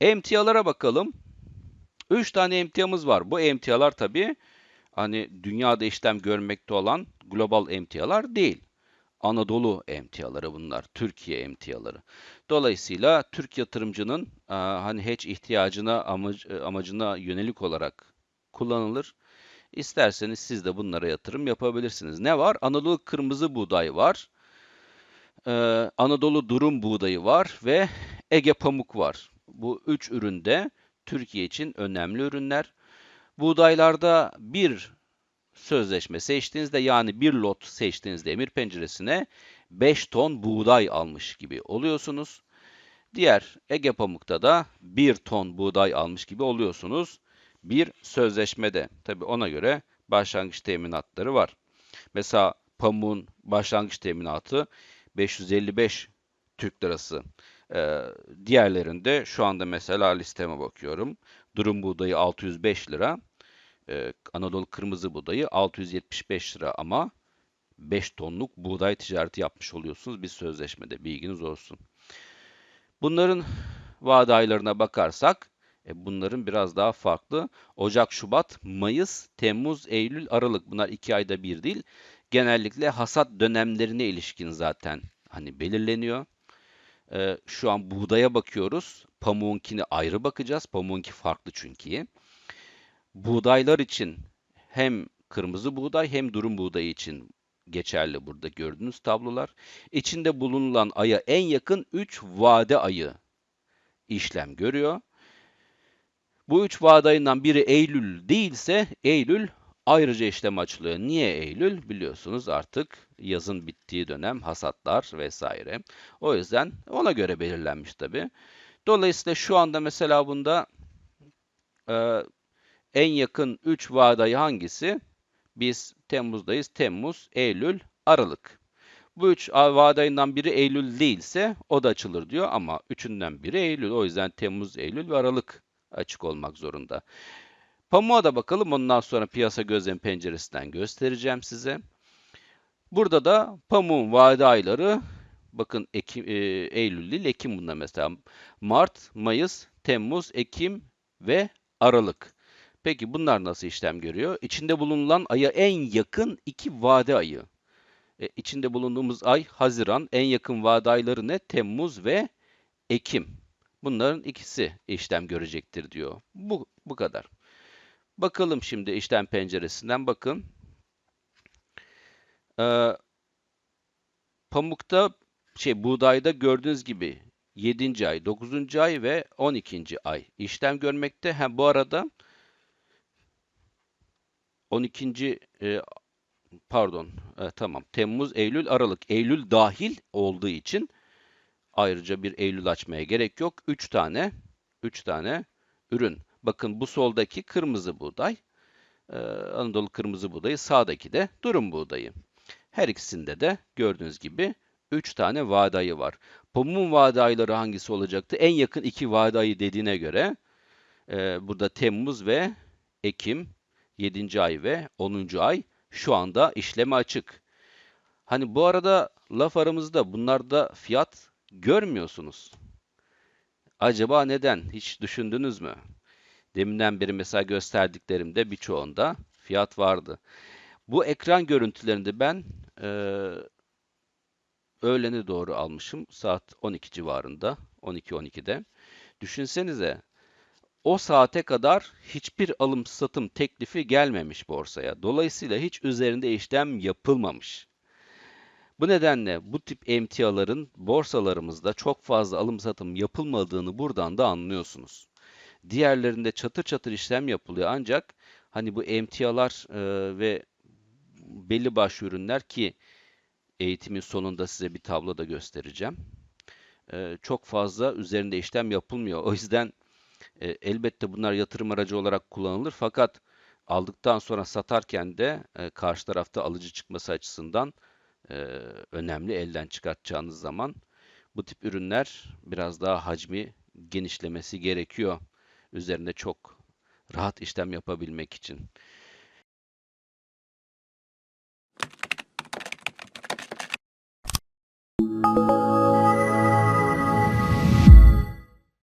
Emtialara bakalım. 3 tane emtiamız var. Bu emtialar tabii hani dünyada işlem görmekte olan global emtialar değil. Anadolu emtiaları bunlar. Türkiye emtiaları. Dolayısıyla Türk yatırımcının hani hedge ihtiyacına amacı, amacına yönelik olarak kullanılır. İsterseniz siz de bunlara yatırım yapabilirsiniz. Ne var? Anadolu kırmızı buğday var. Ee, Anadolu durum buğdayı var ve Ege pamuk var. Bu üç ürün de Türkiye için önemli ürünler. Buğdaylarda bir sözleşme seçtiğinizde yani bir lot seçtiğinizde emir penceresine 5 ton buğday almış gibi oluyorsunuz. Diğer Ege Pamuk'ta da 1 ton buğday almış gibi oluyorsunuz. Bir sözleşmede. Tabi ona göre başlangıç teminatları var. Mesela pamuğun başlangıç teminatı 555 Türk lirası. Ee, diğerlerinde şu anda mesela listeme bakıyorum. Durum buğdayı 605 lira. Ee, Anadolu kırmızı buğdayı 675 lira ama 5 tonluk buğday ticareti yapmış oluyorsunuz bir sözleşmede. Bilginiz olsun. Bunların vade aylarına bakarsak e, bunların biraz daha farklı. Ocak, Şubat, Mayıs, Temmuz, Eylül, Aralık. Bunlar iki ayda bir değil. Genellikle hasat dönemlerine ilişkin zaten hani belirleniyor. Ee, şu an buğdaya bakıyoruz. Pamuğunkini ayrı bakacağız. Pamuğunki farklı çünkü. Buğdaylar için hem kırmızı buğday hem durum buğdayı için geçerli burada gördüğünüz tablolar. İçinde bulunulan aya en yakın 3 vade ayı işlem görüyor. Bu 3 vade ayından biri Eylül değilse Eylül ayrıca işlem açılıyor. Niye Eylül? Biliyorsunuz artık yazın bittiği dönem hasatlar vesaire. O yüzden ona göre belirlenmiş tabi. Dolayısıyla şu anda mesela bunda e, en yakın 3 vadayı hangisi? Biz Temmuz'dayız. Temmuz, Eylül, Aralık. Bu üç vadayından biri Eylül değilse o da açılır diyor ama üçünden biri Eylül. O yüzden Temmuz, Eylül ve Aralık açık olmak zorunda. Pamuğa da bakalım. Ondan sonra piyasa gözlem penceresinden göstereceğim size. Burada da pamuğun vade ayları bakın Ekim, e, Eylül değil Ekim bunda mesela. Mart, Mayıs, Temmuz, Ekim ve Aralık. Peki bunlar nasıl işlem görüyor? İçinde bulunulan aya en yakın iki vade ayı. E, içinde bulunduğumuz ay Haziran. En yakın vade ayları ne? Temmuz ve Ekim. Bunların ikisi işlem görecektir diyor. Bu, bu kadar. Bakalım şimdi işlem penceresinden bakın. Ee, pamukta şey buğdayda gördüğünüz gibi 7. ay, 9. ay ve 12. ay işlem görmekte. Hem bu arada 12. E, pardon e, tamam Temmuz, Eylül, Aralık. Eylül dahil olduğu için ayrıca bir Eylül açmaya gerek yok. 3 tane 3 tane ürün. Bakın bu soldaki kırmızı buğday. Ee, Anadolu kırmızı buğdayı, sağdaki de durum buğdayı. Her ikisinde de gördüğünüz gibi 3 tane vade ayı var. Pamuğun vade ayları hangisi olacaktı? En yakın iki vade ayı dediğine göre e, burada Temmuz ve Ekim 7. ay ve 10. ay şu anda işleme açık. Hani bu arada laf aramızda bunlarda fiyat görmüyorsunuz. Acaba neden? Hiç düşündünüz mü? Deminden beri mesela gösterdiklerimde birçoğunda fiyat vardı. Bu ekran görüntülerinde ben e, öğlene doğru almışım. Saat 12 civarında. 12-12'de. Düşünsenize o saate kadar hiçbir alım satım teklifi gelmemiş borsaya. Dolayısıyla hiç üzerinde işlem yapılmamış. Bu nedenle bu tip emtiaların borsalarımızda çok fazla alım satım yapılmadığını buradan da anlıyorsunuz. Diğerlerinde çatır çatır işlem yapılıyor ancak hani bu emtialar e, ve belli başlı ürünler ki eğitimin sonunda size bir tablo da göstereceğim. E, çok fazla üzerinde işlem yapılmıyor. O yüzden e, elbette bunlar yatırım aracı olarak kullanılır fakat aldıktan sonra satarken de karşı tarafta alıcı çıkması açısından e, önemli elden çıkartacağınız zaman bu tip ürünler biraz daha hacmi genişlemesi gerekiyor üzerinde çok rahat işlem yapabilmek için.